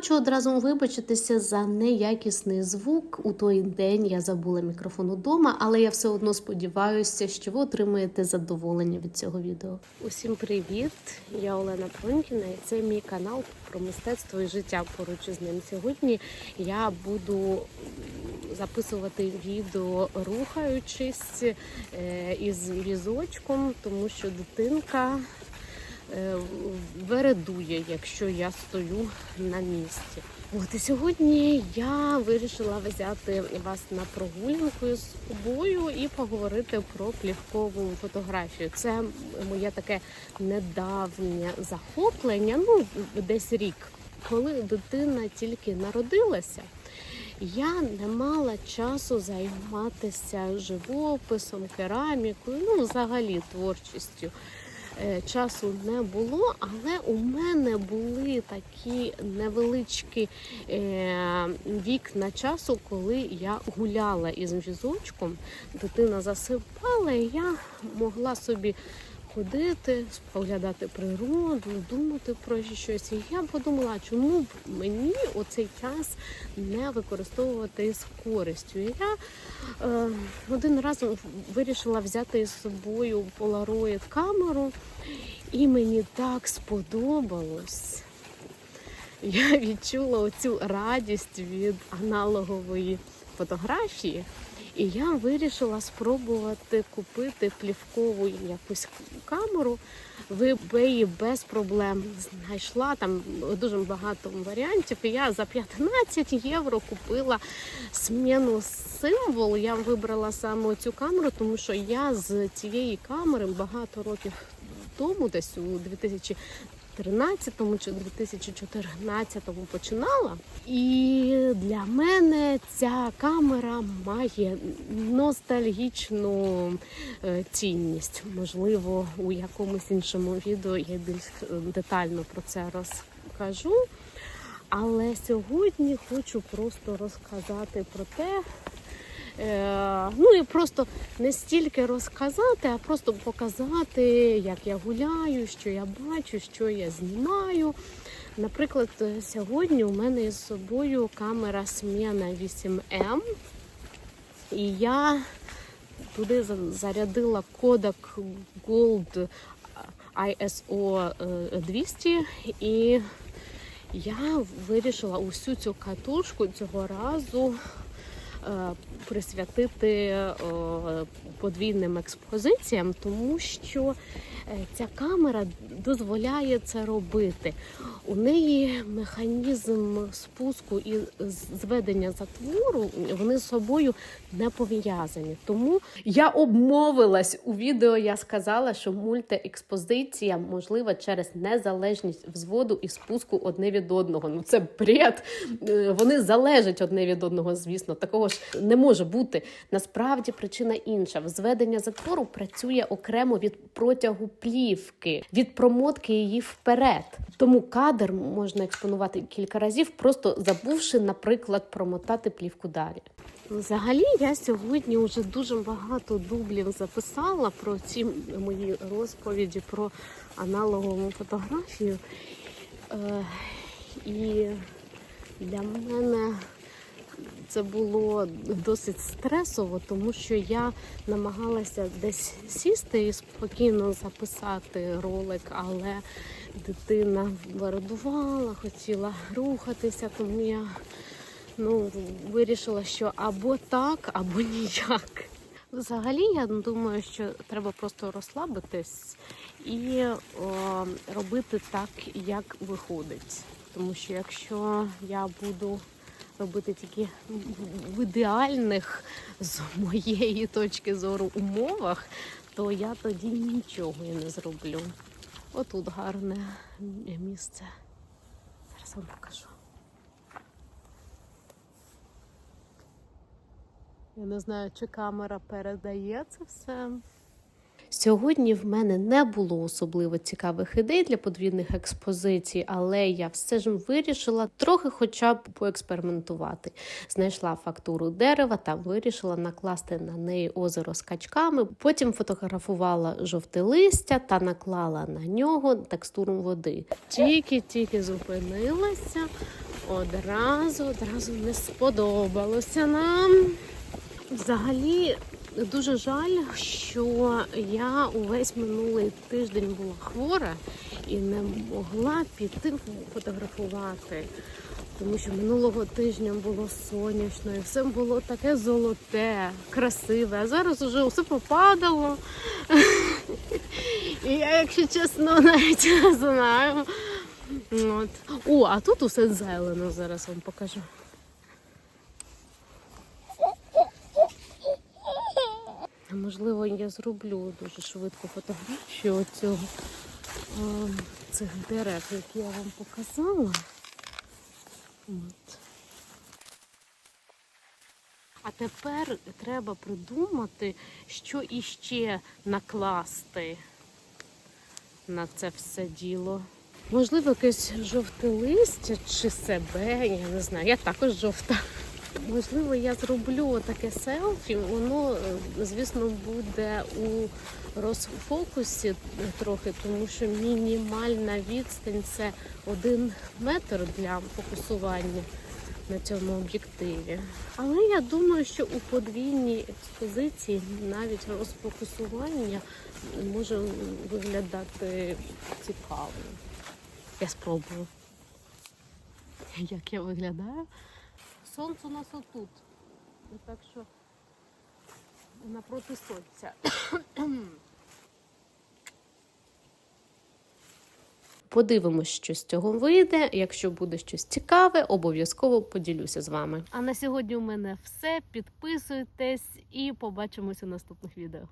Хочу одразу вибачитися за неякісний звук. У той день я забула мікрофон удома, але я все одно сподіваюся, що ви отримаєте задоволення від цього відео. Усім привіт! Я Олена Пронькіна, і це мій канал про мистецтво і життя поруч із ним. Сьогодні я буду записувати відео рухаючись е, із візочком, тому що дитинка вередує, якщо я стою на місці. От і сьогодні я вирішила взяти вас на прогулянку з собою і поговорити про плівкову фотографію. Це моє таке недавнє захоплення, ну десь рік, коли дитина тільки народилася. Я не мала часу займатися живописом, керамікою, ну взагалі творчістю. Е, Часу не було, але у мене були такі невеличкі е, вікна часу, коли я гуляла із візочком. Дитина засипала, і я могла собі ходити, споглядати природу, думати про щось. І я подумала, чому б мені оцей час не використовувати з користю. І я е, один раз вирішила взяти із собою полароїд камеру, і мені так сподобалось. Я відчула оцю радість від аналогової фотографії. І я вирішила спробувати купити плівкову якусь камеру. В eBay без проблем знайшла там дуже багато варіантів. І я за 15 євро купила сміну символ. Я вибрала саме цю камеру, тому що я з цієї камери багато років тому, десь у 2000 2013 чи 2014 починала. І для мене ця камера має ностальгічну е, цінність. Можливо, у якомусь іншому відео я більш е, детально про це розкажу. Але сьогодні хочу просто розказати про те, Ну і просто не стільки розказати, а просто показати, як я гуляю, що я бачу, що я знімаю. Наприклад, сьогодні у мене із собою камера Смена 8М, і я туди зарядила кодек Gold ISO 200 і я вирішила усю цю катушку цього разу е, присвятити е, подвійним експозиціям, тому що е, ця камера дозволяє це робити. У неї механізм спуску і зведення затвору вони з собою не пов'язані. Тому я обмовилась у відео. Я сказала, що мультиекспозиція можлива через незалежність взводу і спуску одне від одного. Ну це бред. Е, Вони залежать одне від одного, звісно. Такого ж не може бути. Насправді причина інша. Взведення затвору працює окремо від протягу плівки, від промотки її вперед. Тому кадр можна експонувати кілька разів, просто забувши, наприклад, промотати плівку далі. Взагалі, я сьогодні вже дуже багато дублів записала про ці мої розповіді про аналогову фотографію. Е, і для мене це було досить стресово, тому що я намагалася десь сісти і спокійно записати ролик, але дитина вирадувала, хотіла рухатися, тому я ну, вирішила, що або так, або ніяк. Взагалі, я думаю, що треба просто розслабитись і о, робити так, як виходить. Тому що якщо я буду робити тільки в ідеальних з моєї точки зору умовах, то я тоді нічого і не зроблю. Отут гарне місце. Зараз вам покажу. Я не знаю, чи камера передає це все. Сьогодні в мене не було особливо цікавих ідей для подвійних експозицій, але я все ж вирішила трохи, хоча б поекспериментувати. Знайшла фактуру дерева та вирішила накласти на неї озеро з качками. Потім фотографувала жовте листя та наклала на нього текстуру води. Тільки-тільки зупинилася. одразу, одразу не сподобалося нам. Взагалі дуже жаль, що я увесь минулий тиждень була хвора і не могла піти фотографувати. Тому що минулого тижня було сонячно, і все було таке золоте, красиве. А зараз уже все попадало. І я, якщо чесно, навіть не знаю. От. О, а тут усе зелено, зараз вам покажу. А Можливо, я зроблю дуже швидко фотографію цього цих дерев, які я вам показала. От. А тепер треба придумати, що іще накласти на це все діло. Можливо, якесь жовте листя чи себе, я не знаю, я також жовта. Можливо, я зроблю таке селфі, воно, е, звісно, буде у розфокусі трохи, тому що мінімальна відстань це один метр для фокусування на цьому об'єктиві. Але я думаю, що у подвійній експозиції навіть розфокусування може виглядати цікаво. Я спробую. Як я виглядаю? Сонце у нас отут. І так що напроти сонця. Подивимось, що з цього вийде. Якщо буде щось цікаве, обов'язково поділюся з вами. А на сьогодні у мене все. Підписуйтесь і побачимося у наступних відео.